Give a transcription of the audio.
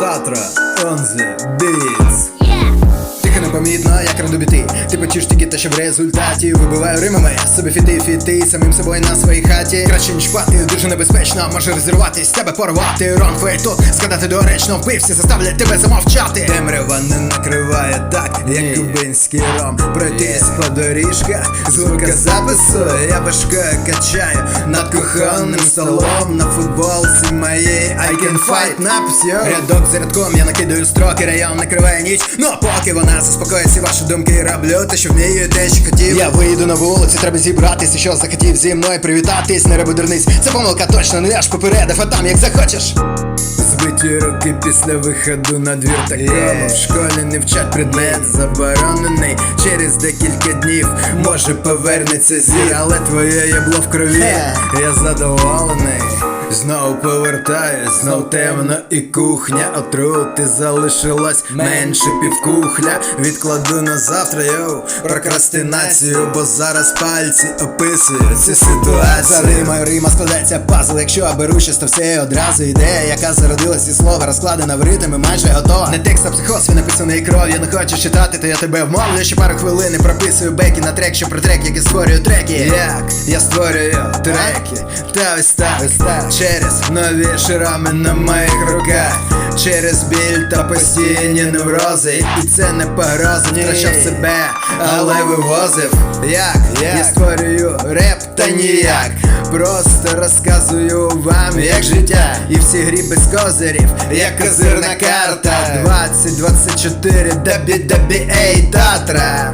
Татра, on the beats Тихо непомітно, як раду біти. Ти почуєш тільки те, що в результаті Вибиваю римами, собі фіти, фіти Самим собою на своїй хаті. Краще ніж пати, дуже небезпечно. Може розірватись, тебе порвати. Рон тут, згадати доречно. Вбивці заставлять тебе замовчати. Темрява не накриває так, як кубинський ром. Пройтись по доріжках, звука запису. Я башкою качаю над кухонним столом. На футболці моєї I can fight. Напис, Рядок за рядком я накидаю строки, район накриває ніч. Ну а поки вона заспокоїться ваші думки Роблю те, що вмію, те, що хотів. Я вийду на вулицю, треба зібратися, що захотів зі мною привітатись, не роби дурниць. Це помилка точно, не я ж попередив, а там як захочеш. Збиті руки після виходу на двір такому В школі не вчать предмет заборонений. Через декілька днів може повернеться зір Але твоє єбло в крові, я задоволений Знову повертаюсь, знов темно і кухня Отрути залишилось менше півкухля Відкладу на завтра, йоу, прокрастинацію Бо зараз пальці описують цю ситуацію. За римою рима складається пазл. Якщо я беру щось, то все одразу ідея Яка зародилась зі слова, розкладена в ритм і майже готова. Не текст, а психоз, він написаний кров'ю. Не хочеш читати, то я тебе вмовлю. Ще пару хвилин і прописую беки на трек, що про трек, як я створюю треки. Як я створюю треки? Та ось так, ось так Через нові шрами на моїх руках. Через біль та постійні неврози. І це не погрози, втрачав себе, але вивозив. Як? Я створюю реп та ніяк. Просто розказую вам, як життя. І всі грі без козирів, як козирна карта. 20-24, дабі-дабі, ей, татра